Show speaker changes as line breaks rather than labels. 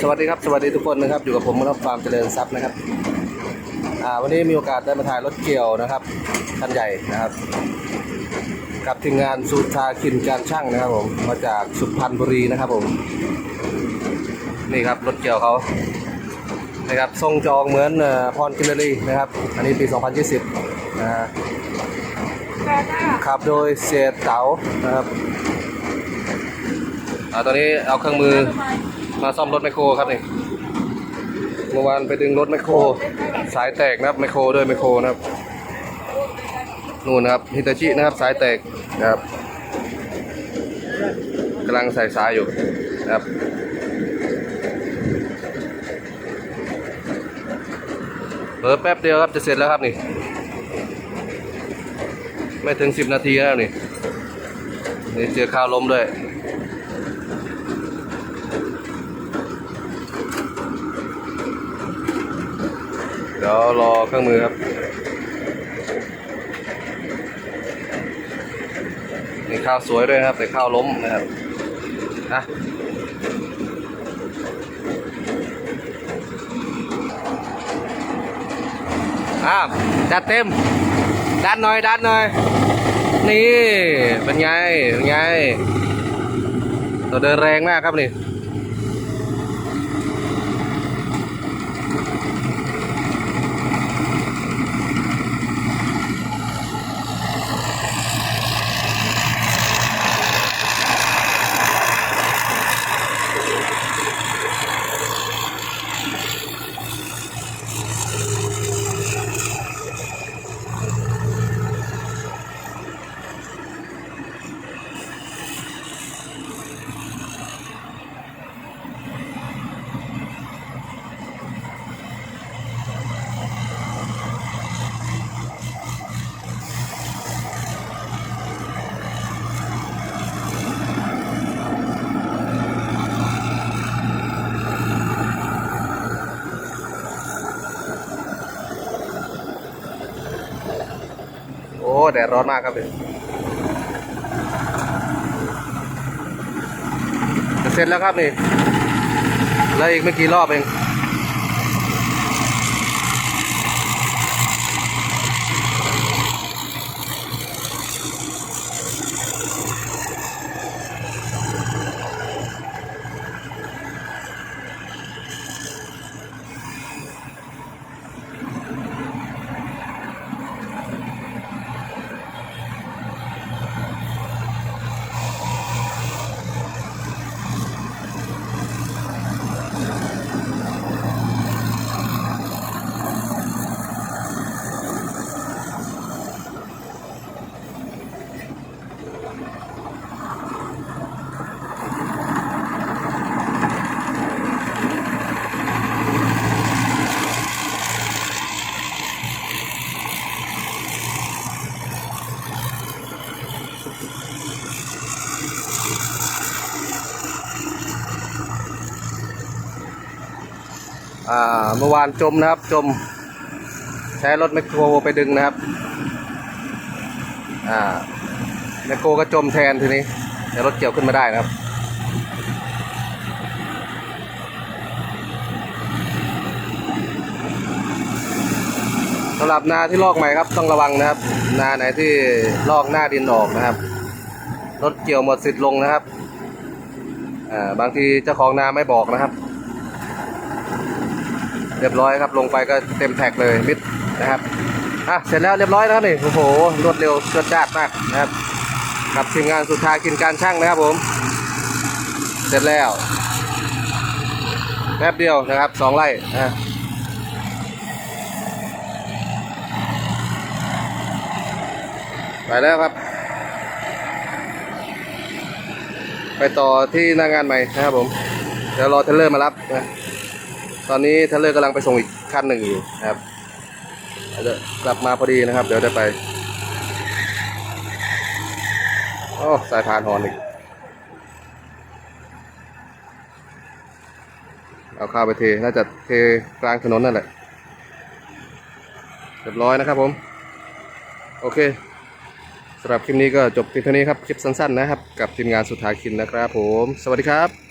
สวัสดีครับสวัสดีทุกคนนะครับ อยู่กับผมมรับฟาร์มเจริญทรัพย์นะครับอ่าวันนี้มีโอกาสได้มาถ่ายรถเกี่ยวนะครับคันใหญ่นะครับ กับทีมงานสุธาคินการช่างนะครับผมมาจากสุพรรณบุรีนะครับผม นี่ครับรถเกี่ยวเขานะครับทรงจองเหมือนเอ่อพรกินเลอรี่นะครับ อันนี้ปี 2020นะฮะขับโดยเสียเต๋านะครับอ่าตอนนี้เอาเครื่องมือ มาซ่อมรถแมโครครับนี่เมื่อวานไปดึงรถแมโคร สายแตกนะครับแมโครด้วยแมโครนะครับนู่นนะครับฮิตาชินะครับสายแตกนะครับกำลังใส่สายอยู่นะครับเออแป๊บเดียวครับจะเสร็จแล้วครับนี่ ไม่ถึงสิบนาทีแล้วนี่นี่เจอข้าวล้มด้วย เดี๋ยวรอเครื่องมือครับนี่ข้าวสวยด้วยนะครับ แต่ข้าวล้มนะครับนะอ้าวจัดเต็มดันหน่อยดันหน่อย นี่ เป็นไง เป็นไง ตัวเดินแรงมากครับนี่ อ้แดดร้อนมากครับเดี๋ยเสร็จแล้วครับนี่แล้วอีกไม่กี่รอบเอง เมื่อวานจมนะครับจม ใช้รถแมคโครไปดึงนะครับแมคโครก็จมแทนทีนี้เดี๋ยวรถเกี่ยวขึ้นมาได้นะครับสำหรับนาที่ลอกใหม่ครับต้องระวังนะครับ นาไหนที่ลอกหน้าดินออกนะครับ รถเกี่ยวหมดสิทธิ์ลงนะครับบางทีเจ้าของนาไม่บอกนะครับ เรียบร้อยครับ ลงไปก็เต็มแท็กเลยมิดนะครับอะเสร็จแล้วเรียบร้อยนะครับนี่โอ้โหรวดเร็วรวดจ้าดมากนะครับกับทีมงานสุดท้ายกินการช่างนะครับผม เสร็จแล้วแป๊บเดียวนะครับสองไร่นะไปแล้วครับ ไปต่อที่หน้างานใหม่นะครับผม เดี๋ยวรอเทรลเลอร์มารับนะ ตอนนี้เทรลเลอร์กำลังไปส่งอีกคันหนึ่งอยู่นะครับเดี๋ยวกลับมาพอดีนะครับ เดี๋ยวได้ไปโอ้สายพานหอนอีกเอาข้าวไปเท น่าจะเทกลางถนนนั่นแหละ เรียบร้อยนะครับผม โอเคสำหรับคลิปนี้ก็จบเพียงเท่านี้ครับ คลิปสั้นๆนะครับ กับทีมงานสุดท้าคินนะครับผม สวัสดีครับ